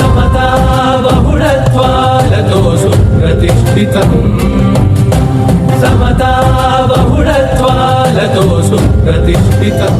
సమతా బహుళత్వాలతో సుప్రతిష్ఠితం. సమతా బహుళత్వాలతో సుప్రతిష్ఠితం.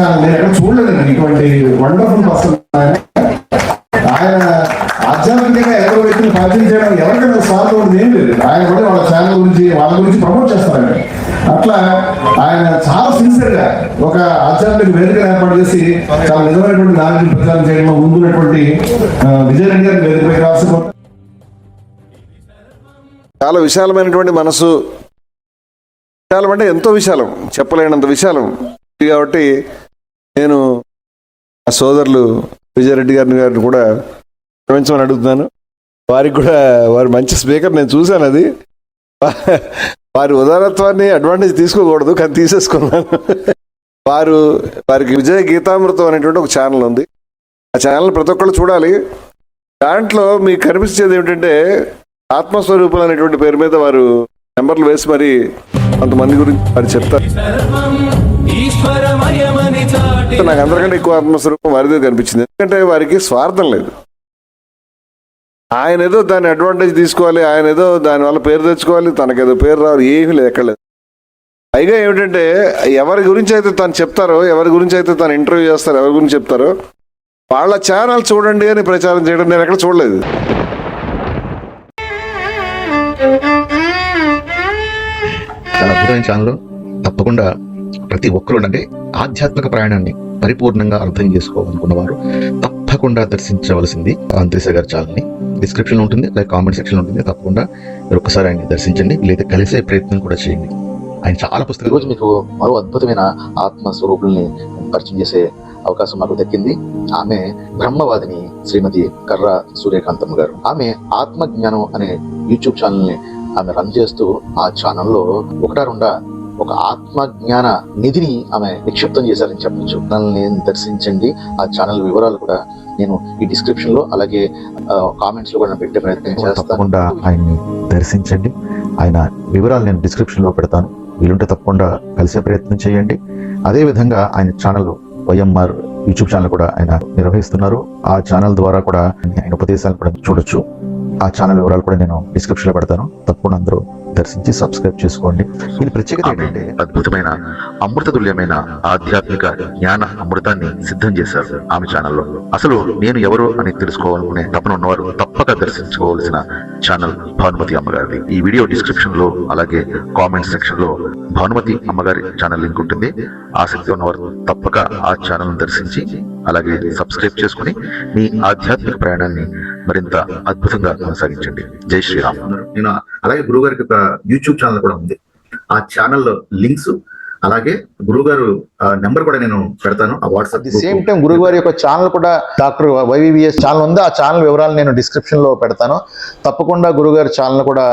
గీతాలకు నేను ఎక్కడ చూడలేదు ఇటువంటి వండర్ఫుల్ పర్సన్ ఆయన. ఆయన ఆధ్యాత్మికంగా ఎవరో వ్యక్తిని పరిచయం చేయడం ఎవరికైనా స్వార్థం ఏం లేదు. ఆయన కూడా వాళ్ళ ఛానల్ గురించి వాళ్ళ గురించి ప్రమోట్ చేస్తారండి అట్లా ఆయన చాలా సిన్సియర్గా ఒక ఆధ్యాత్మిక వేదిక ఏర్పాటు చేసి చాలా నిజమైనటువంటి నాలుగు ప్రచారం చేయడంలో ముందున్నటువంటి ఆ, గారి వేదికపై రావాల్సిన చాలా విశాలమైనటువంటి మనసు. విశాలం అంటే ఎంతో విశాలం. చెప్పలేనంత విశాలం. కాబట్టి నేను ఆ సోదరులు విజయారెడ్డి గారిని గారిని కూడా క్షమించమని అడుగుతున్నాను. వారికి కూడా వారి మంచి స్పీకర్ నేను చూశాను అది. వారి ఉదారత్వాన్ని అడ్వాంటేజ్ తీసుకోకూడదు కానీ తీసేసుకున్నాను. వారు వారికి విజయ గీతామృతం అనేటువంటి ఒక ఛానల్ ఉంది. ఆ ఛానల్ ప్రతి ఒక్కళ్ళు చూడాలి. దాంట్లో మీకు కనిపించేది ఏమిటంటే ఆత్మస్వరూపం అనేటువంటి పేరు మీద వారు నెంబర్లు వేసి మరి కొంతమంది గురించి వారు చెప్తారు. నాకు అందరికంటే ఎక్కువ ఆత్మస్వరూపం వారిదే కనిపించింది. ఎందుకంటే వారికి స్వార్థం లేదు. ఆయన ఏదో దాన్ని అడ్వాంటేజ్ తీసుకోవాలి ఆయన ఏదో దాని వల్ల పేరు తెచ్చుకోవాలి తనకేదో పేరు రావాలి ఏమీ లేదు ఎక్కడ లేదు. పైగా ఏమిటంటే ఎవరి గురించి అయితే తను చెప్తారో ఎవరి గురించి అయితే తను ఇంటర్వ్యూ చేస్తారో ఎవరి గురించి చెప్తారో వాళ్ళ ఛానల్ చూడండి అని ప్రచారం చేయడం నేను ఎక్కడ చూడలేదు. చాలా అద్భుతమైన ఛానల్ తప్పకుండా ప్రతి ఒక్కరు అంటే ఆధ్యాత్మిక ప్రయాణాన్ని పరిపూర్ణంగా అర్థం చేసుకోవాలనుకున్నవారు తప్పకుండా దర్శించవలసింది అంతరిశ గారి ఛానల్ని. డిస్క్రిప్షన్ ఉంటుంది లేదా కామెంట్ సెక్షన్ ఉంటుంది. తప్పకుండా మీరు ఒక్కసారి ఆయన్ని దర్శించండి లేదా కలిసే ప్రయత్నం కూడా చేయండి. ఆయన చాలా పుస్తకాలు రోజు మీకు మరో అద్భుతమైన ఆత్మ స్వరూపుల్ని పరిచయం చేసే అవకాశం మాకు దక్కింది. ఆమె బ్రహ్మవాదిని శ్రీమతి కర్ర సూర్యకాంతమ్మ గారు. ఆమె ఆత్మజ్ఞానం అనే యూట్యూబ్ ఛానల్ని ఆమె రన్ చేస్తూ ఆ ఛానల్లో ఒకటా రెండా ఒక ఆత్మ జ్ఞాన నిధిని ఆమె నిక్షిప్తం చేశారని చెప్పొచ్చు. ఛానల్ని దర్శించండి. ఆ ఛానల్ వివరాలు కూడా నేను ఈ డిస్క్రిప్షన్లో అలాగే కామెంట్స్లో కూడా పెట్టే ప్రయత్నం తప్పకుండా ఆయన్ని దర్శించండి. ఆయన వివరాలు నేను డిస్క్రిప్షన్లో పెడతాను. వీలుంటే తప్పకుండా కలిసే ప్రయత్నం చేయండి. అదే విధంగా ఆయన ఛానల్ వైఎంఆర్ యూట్యూబ్ ఛానల్ కూడా ఆయన నిర్వహిస్తున్నారు. ఆ ఛానల్ ద్వారా కూడా ఆయన ఉపదేశాలు కూడా చూడొచ్చు. ఆ ఛానల్ వివరాలు కూడా నేను డిస్క్రిప్షన్లో పెడతాను. తప్పకుండా అందరూ దర్శించి సబ్స్క్రైబ్ చేసుకోండి. దీని ప్రత్యేకత ఏంటంటే అద్భుతమైన అమృతతుల్యమైన ఆధ్యాత్మిక జ్ఞాన అమృతాన్ని సిద్ధం చేశారు ఆమె ఛానల్లో అసలు నేను ఎవరు అని తెలుసుకోవాలనుకునే తపన ఉన్నవారు తప్పక దర్శించుకోవాల్సిన ఛానల్ భానుమతి అమ్మగారిది. ఈ వీడియో డిస్క్రిప్షన్లో అలాగే కామెంట్ సెక్షన్లో భానుమతి అమ్మగారి ఛానల్ లింక్ ఉంటుంది. ఆసక్తి ఉన్నవారు తప్పక ఆ ఛానల్ దర్శించి అలాగే సబ్స్క్రైబ్ చేసుకుని మీ ఆధ్యాత్మిక ప్రయాణాన్ని మరింత అద్భుతంగా కొనసాగించండి. జై శ్రీరామ్. నేను అలాగే గురువు గారికి ఒక యూట్యూబ్ ఛానల్ కూడా ఉంది. ఆ ఛానల్ లింక్స్ అలాగే గురువు గారు నెంబర్ కూడా నేను పెడతాను. ఆ వాట్సాప్ ది సేమ్ టైం గురువు గారి యొక్క ఛానల్ కూడా డాక్టర్ వైవివిఎస్ ఛానల్ ఉంది. ఆ ఛానల్ వివరాలు నేను డిస్క్రిప్షన్లో పెడతాను. తప్పకుండా గురువు గారి ఛానల్ కూడా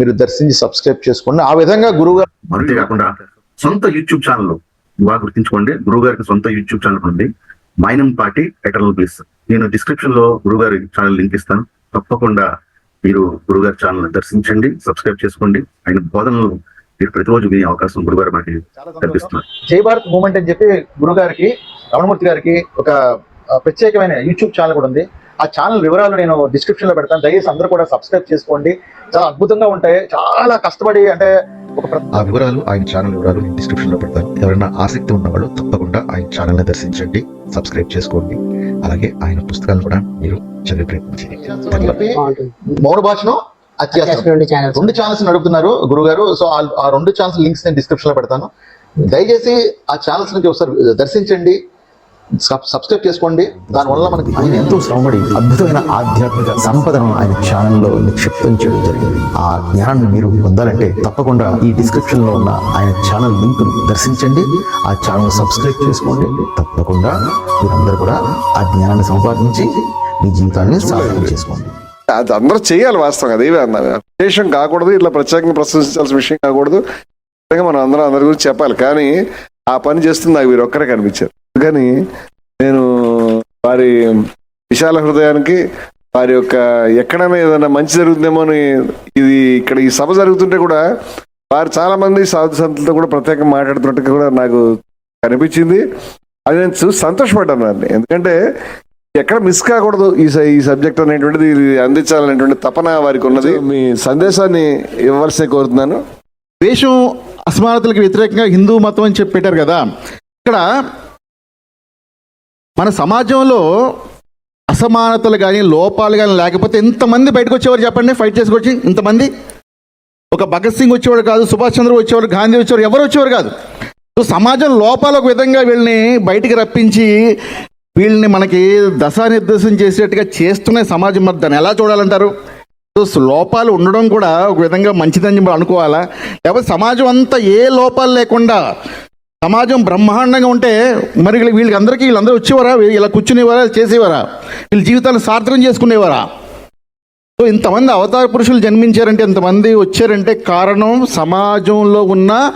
మీరు దర్శించి సబ్స్క్రైబ్ చేసుకోండి ఆ విధంగా గురువు గారు కాకుండా సొంత యూట్యూబ్ ఛానల్ బాగా గుర్తించుకోండి. గురువు గారికి సొంత యూట్యూబ్ ఛానల్ ఉంది. మైనం పార్టీ ఎటర్నల్ బ్లిస్. నేను డిస్క్రిప్షన్లో గురువు గారి ఛానల్ లింక్ ఇస్తాను. తప్పకుండా మీరు గురువు గారి ఛానల్ దర్శించండి సబ్స్క్రైబ్ చేసుకోండి. ఆయన బోధనలు మీరు ప్రతిరోజు వినే అవకాశం గురువు గారు మనకి కల్పిస్తున్నారు. జై భారత్ మూమెంట్ అని చెప్పి గురువు గారికి రమణమూర్తి గారికి ఒక ప్రత్యేకమైన యూట్యూబ్ ఛానల్ కూడా ఉంది. ఆ ఛానల్ వివరాలు నేను డిస్క్రిప్షన్లో పెడతాను. దయచేసి అందరూ కూడా సబ్స్క్రైబ్ చేసుకోండి. చాలా అద్భుతంగా ఉంటాయి. చాలా కష్టపడి అంటే ఆ వివరాలు ఆయన ఛానల్ వివరాలు డిస్క్రిప్షన్లో పెడతాను. ఎవరైనా ఆసక్తి ఉన్నవాళ్ళు తప్పకుండా ఆయన ఛానల్ని దర్శించండి. సబ్స్క్రైబ్ చేసుకోండి. అలాగే ఆయన పుస్తకాలను కూడా మీరు చదివే ప్రయత్నం చేయండి. అని చెప్పి మౌన భాషను రెండు ఛానల్స్ నడుపుతున్నారు గురువు గారు సో ఆ- రెండు ఛానల్స్ లింక్స్ నేను డిస్క్రిప్షన్లో పెడతాను. దయచేసి ఆ ఛానల్స్ నుంచి ఒకసారి దర్శించండి. సబ్స్క్రైబ్ చేసుకోండి. దానివల్ల మనకి ఆయన ఎంతో శ్రమపడి అద్భుతమైన ఆధ్యాత్మిక సంపదను ఆయన ఛానల్లో నిక్షిప్తం చేయడం జరిగింది. ఆ జ్ఞానాన్ని మీరు పొందాలంటే తప్పకుండా ఈ డిస్క్రిప్షన్లో ఉన్న ఆయన ఛానల్ లింక్ దర్శించండి. ఆ ఛానల్ సబ్స్క్రైబ్ చేసుకోండి. తప్పకుండా మీరందరూ కూడా ఆ జ్ఞానాన్ని సంపాదించి మీ జీవితాన్ని సాధన చేసుకోండి. అది అందరూ చేయాలి వాస్తవం అదేవి విశేషం కాకూడదు ఇట్లా ప్రత్యేకంగా ప్రశంసించాల్సిన విషయం కాకూడదు. మనం అందరం అందరి గురించి చెప్పాలి. కానీ ఆ పని చేస్తుంది నాకు వీరు ఒక్కరే కనిపించారు. అందుకని నేను వారి విశాల హృదయానికి వారి యొక్క ఎక్కడైనా ఏదైనా మంచి జరుగుతుందేమో అని ఇది ఇక్కడ ఈ సభ జరుగుతుంటే కూడా వారు చాలా మంది సాధు సంతులతో కూడా ప్రత్యేకంగా మాట్లాడుతున్నట్టుగా కూడా నాకు కనిపించింది. అది నేను చూసి సంతోషపడ్డాను వారిని ఎందుకంటే ఎక్కడ మిస్ కాకూడదు ఈ స- ఈ సబ్జెక్ట్ అనేటువంటిది ఇది అందించాలనేటువంటి తపన వారికి ఉన్నది. మీ సందేశాన్ని ఇవ్వాల్సి కోరుతున్నాను. దేశం అసమానతలకు వ్యతిరేకంగా హిందూ మతం అని చెప్పి పెట్టారు కదా. ఇక్కడ మన సమాజంలో అసమానతలు కానీ లోపాలు కానీ లేకపోతే ఎంతమంది బయటకు వచ్చేవారు చెప్పండి? ఫైట్ చేసుకొచ్చి ఇంతమంది? ఒక భగత్ సింగ్ వచ్చేవాడు కాదు సుభాష్ చంద్ర వచ్చేవారు గాంధీ వచ్చేవారు ఎవరు వచ్చేవారు కాదు. సో సమాజం లోపాలు ఒక విధంగా వీళ్ళని బయటికి రప్పించి వీళ్ళని మనకి దశానిర్దేశం చేసేట్టుగా చేస్తున్న సమాజం. మరి దాన్ని ఎలా చూడాలంటారు? సో లోపాలు ఉండడం కూడా ఒక విధంగా మంచిదని అనుకోవాలా? లేకపోతే సమాజం అంతా ఏ లోపాలు లేకుండా సమాజం బ్రహ్మాండంగా ఉంటే మరి వీళ్ళ- వీళ్ళకి అందరికీ వీళ్ళందరూ వచ్చేవారా? వీ- ఇలా కూర్చునేవారా? చేసేవారా? వీళ్ళ జీవితాలు సార్థకం చేసుకునేవారా? సో ఇంతమంది అవతార పురుషులు జన్మించారంటే ఇంతమంది వచ్చారంటే కారణం సమాజంలో ఉన్న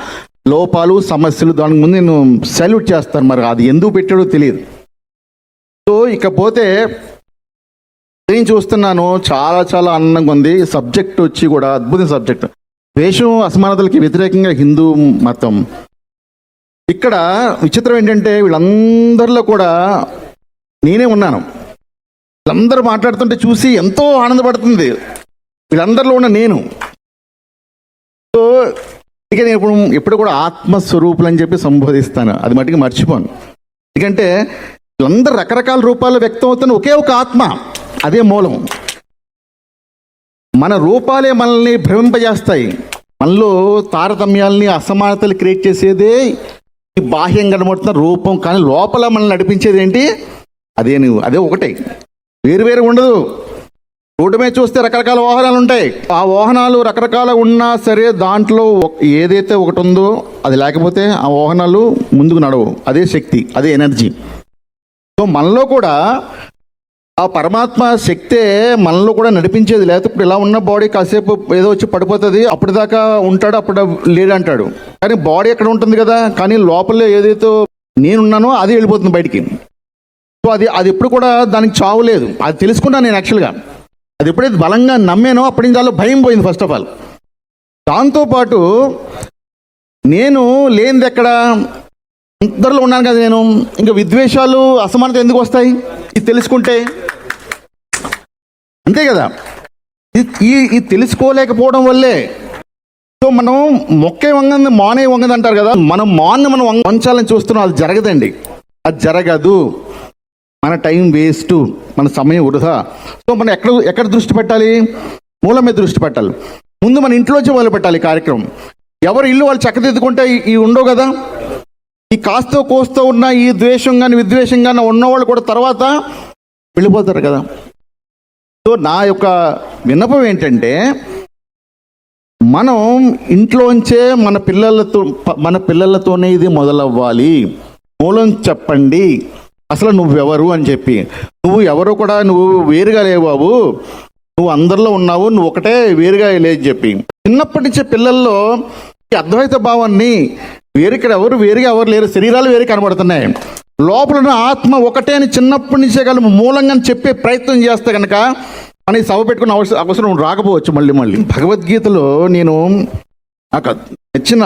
లోపాలు సమస్యలు. దానికి ముందు నేను సెల్యూట్ చేస్తాను. మరి అది ఎందుకు పెట్టాడో తెలియదు. సో ఇకపోతే నేను చూస్తున్నాను చాలా చాలా ఆనందంగా ఉంది. సబ్జెక్ట్ వచ్చి కూడా అద్భుతమైన సబ్జెక్ట్. ద్వేషం అసమానతలకి వ్యతిరేకంగా హిందూ మతం. ఇక్కడ విచిత్రం ఏంటంటే వీళ్ళందరిలో కూడా నేనే ఉన్నాను. వీళ్ళందరూ మాట్లాడుతుంటే చూసి ఎంతో ఆనందపడుతుంది. వీళ్ళందరిలో ఉన్న నేను. సో ఇక నేను ఇప్పుడు ఎప్పుడు కూడా ఆత్మస్వరూపులు అని చెప్పి సంబోధిస్తాను. అది మటుకు మర్చిపోను. ఎందుకంటే వీళ్ళందరూ రకరకాల రూపాల్లో వ్యక్తం అవుతున్న ఒకే ఒక ఆత్మ. అదే మూలం. మన రూపాలే మనల్ని భ్రమింపజేస్తాయి. మనలో తారతమ్యాల్ని అసమానతలు క్రియేట్ చేసేదే బాహ్యం కనబడుతున్న రూపం కానీ లోపల మనల్ని నడిపించేది ఏంటి? అదే నువ్వు అదే ఒకటే. వేరు వేరు ఉండదు. రోడ్డు మీద చూస్తే రకరకాల వాహనాలు ఉంటాయి. ఆ వాహనాలు రకరకాల ఉన్నా సరే దాంట్లో ఒక- ఏదైతే ఒకటి ఉందో అది లేకపోతే ఆ వాహనాలు ముందుకు నడవు. అదే శక్తి అదే ఎనర్జీ. సో మనలో కూడా ఆ పరమాత్మ శక్తే మనలో కూడా నడిపించేది లేకపోతే ఇప్పుడు ఇలా ఉన్న బాడీ కాసేపు ఏదో వచ్చి పడిపోతుంది అప్పటిదాకా ఉంటాడు అప్పుడు లేడంటాడు. కానీ బాడీ ఎక్కడ ఉంటుంది కదా కానీ లోపల ఏదైతే నేనున్నానో అది వెళ్ళిపోతుంది బయటికి. సో అది అది ఎప్పుడు కూడా దానికి చావు లేదు. అది తెలుసుకున్నాను నేను యాక్చువల్గా అది ఎప్పుడైతే బలంగా నమ్మానో అప్పటి నుంచి దానిలో భయం పోయింది ఫస్ట్ ఆఫ్ ఆల్ దాంతోపాటు నేను లేనిది ఎక్కడ? అందరిలో ఉన్నాను కదా నేను. ఇంకా విద్వేషాలు అసమానత ఎందుకు వస్తాయి? ఇది తెలుసుకుంటే అంతే కదా? ఇది ఈ ఇది తెలుసుకోలేకపోవడం వల్లే సో మనం మొక్కే వంగంది మానే వంగది అంటారు కదా? మనం మాన్ని మనం వంచాలని చూస్తున్నాం అది జరగదండి. అది జరగదు. మన టైం వేస్ట్. మన సమయం వృధా. సో మనం ఎక్కడ ఎక్కడ దృష్టి పెట్టాలి? మూలం మీద దృష్టి పెట్టాలి. ముందు మన ఇంట్లోంచి మొదలు పెట్టాలి కార్యక్రమం. ఎవరు ఇల్లు వాళ్ళు చక్కదిద్దుకుంటే ఈ- ఈ ఉండవు కదా? ఈ కాస్తో కోస్తో ఉన్న ఈ ద్వేషం కానీ విద్వేషం కానీ ఉన్నవాళ్ళు కూడా తర్వాత వెళ్ళిపోతారు కదా? సో నా యొక్క విన్నపం ఏంటంటే మనం ఇంట్లోంచే మన పిల్లలతో మన పిల్లలతోనే ఇది మొదలవ్వాలి. మూలం చెప్పండి. అసలు నువ్వెవరు అని చెప్పి. నువ్వు ఎవరు కూడా నువ్వు వేరుగా లేవు బాబు. నువ్వు అందరిలో ఉన్నావు నువ్వు ఒకటే వేరుగా లేదు చెప్పి. చిన్నప్పటి నుంచే పిల్లల్లో అద్వైత భావాన్ని వేరు ఇక్కడ ఎవరు వేరుగా ఎవరు లేరు శరీరాలు వేరు కనబడుతున్నాయి. లోపల ఆత్మ ఒకటే అని చిన్నప్పటి నుంచే కలిపి మూలంగా చెప్పే ప్రయత్నం చేస్తే కనుక మన సభ పెట్టుకున్న అవసరం అవసరం రాకపోవచ్చు మళ్ళీ మళ్ళీ. భగవద్గీతలో నేను నాకు నచ్చిన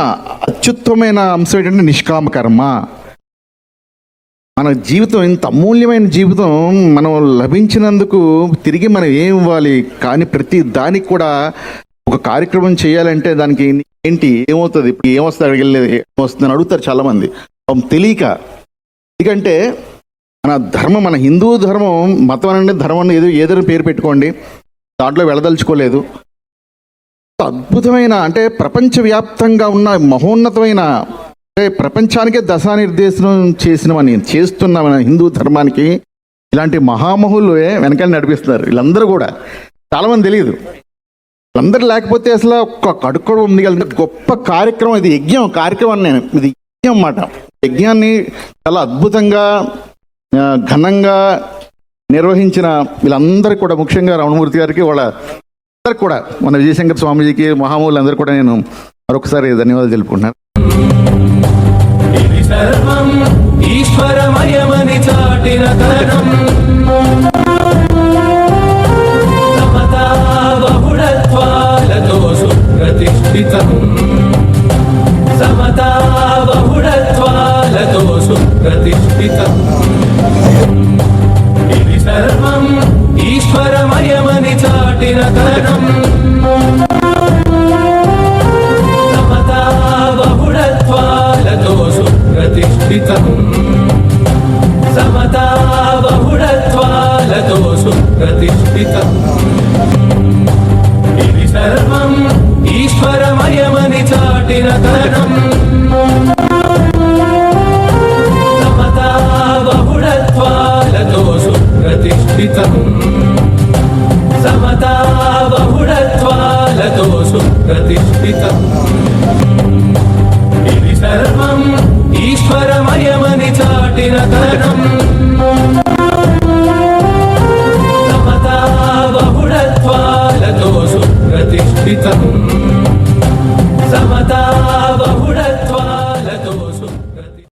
అత్యుత్తమైన అంశం ఏంటంటే నిష్కామ కర్మ మన జీవితం ఇంత అమూల్యమైన జీవితం మనం లభించినందుకు తిరిగి మనం ఏం ఇవ్వాలి? కానీ ప్రతి దానికి కూడా ఒక కార్యక్రమం చేయాలంటే దానికి ఏంటి? ఏమవుతుంది? ఇప్పుడు ఏమొస్తుంది అడిగలేదు. ఏమొస్తుందని అడుగుతారు చాలామంది. తెలియక ఎందుకంటే మన ధర్మం మన హిందూ ధర్మం మతం అంటే ధర్మం ఏదో ఏదైనా పేరు పెట్టుకోండి. దాంట్లో వెళ్ళదలుచుకోలేదు అద్భుతమైన అంటే ప్రపంచవ్యాప్తంగా ఉన్న మహోన్నతమైన అంటే ప్రపంచానికే దశానిర్దేశనం చేసినవని చేస్తున్న మన హిందూ ధర్మానికి ఇలాంటి మహామహులు వెనకాల నడిపిస్తున్నారు. వీళ్ళందరూ కూడా చాలామంది తెలియదు. వీళ్ళందరూ లేకపోతే అసలు ఒక్క కడుక్కు ఉంది. గొప్ప కార్యక్రమం ఇది. యజ్ఞం కార్యక్రమం నేను ఇది యజ్ఞం అన్నమాట. యజ్ఞాన్ని చాలా అద్భుతంగా ఘనంగా నిర్వహించిన వీళ్ళందరికీ కూడా ముఖ్యంగా రమణమూర్తి గారికి వాళ్ళ అందరికి కూడా మన విజయశంకర్ స్వామీజీకి మహామూలందరూ కూడా నేను మరొకసారి ధన్యవాదాలు తెలుపుకుంటున్నాను. ఈశ్వరమయమని చాటిన తరం సమతా సుప్రతిష్ఠితం ఇది సర్వం ఈశ్వరమయమని చాటిన తరం సమతా బహుళత్వాలతో సుప్రతిష్ఠితం. సమతా బహుళత్వాలతో సుప్రతిష్ఠితం. ప్రతిష్ఠిత. ఇది సర్వం ఈశ్వరమయమని చాటిన తరం.